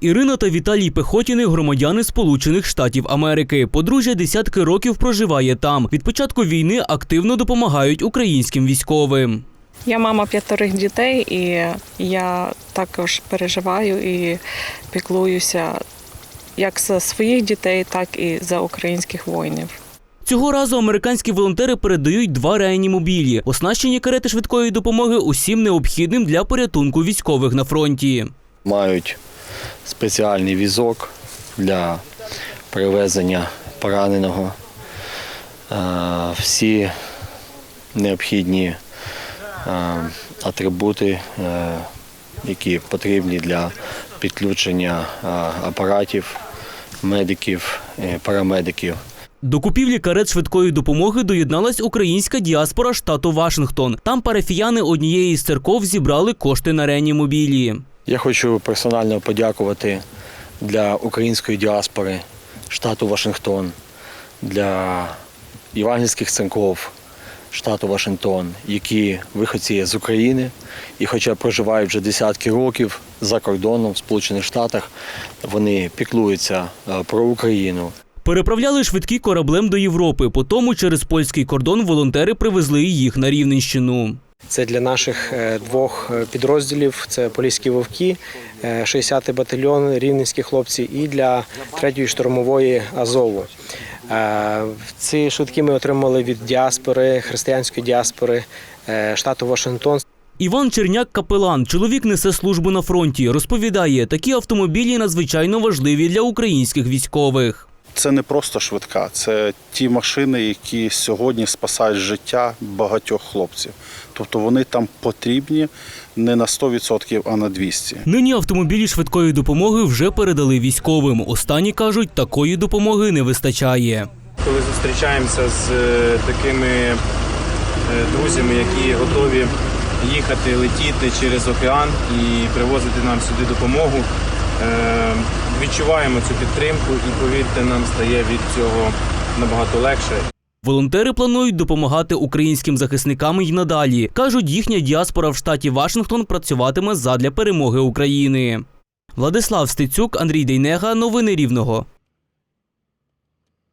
Ірина та Віталій Пехотіни громадяни Сполучених Штатів Америки. Подружжя десятки років проживає там. Від початку війни активно допомагають українським військовим. Я мама п'ятерих дітей, і я також переживаю і піклуюся як за своїх дітей, так і за українських воїнів. Цього разу американські волонтери передають два реанімобілі, оснащені карети швидкої допомоги усім необхідним для порятунку військових на фронті. мають спеціальний візок для перевезення пораненого. Е, Всі необхідні е, атрибути, е, які потрібні для підключення апаратів, медиків, парамедиків. До купівлі карет швидкої допомоги доєдналась українська діаспора штату Вашингтон. Там парафіяни однієї з церков зібрали кошти на реанімобілі. Я хочу персонально подякувати для української діаспори штату Вашингтон, для євангельських церков штату Вашингтон, які виходці з України і, хоча проживають вже десятки років за кордоном в Сполучених Штатах, вони піклуються е, про Україну. Переправляли швидкі кораблем до Європи. Потім через польський кордон волонтери привезли їх на Рівненщину. Це для наших е, двох е, підрозділів: це Поліські вовки, е, 60-й батальйон, рівненські хлопці, і для 3-ї штурмової Азову. Е, Ці швидкі ми отримали від діаспори, християнської діаспори е, штату Вашингтон. Іван Черняк капелан. Чоловік несе службу на фронті. Розповідає, такі автомобілі надзвичайно важливі для українських військових. Це не просто швидка, це ті машини, які сьогодні спасають життя багатьох хлопців. Тобто вони там потрібні не на 100%, а на 200%. Нині автомобілі швидкої допомоги вже передали військовим. Останні кажуть, такої допомоги не вистачає. коли зустрічаємося з е, такими е, друзями, які готові їхати, летіти через океан і привозити нам сюди допомогу. Відчуваємо цю підтримку і повірте, нам стає від цього набагато легше. Волонтери планують допомагати українським захисникам й надалі. Кажуть, їхня діаспора в штаті Вашингтон працюватиме задля перемоги України. Владислав Стецюк, Андрій Дейнега. Новини Рівного.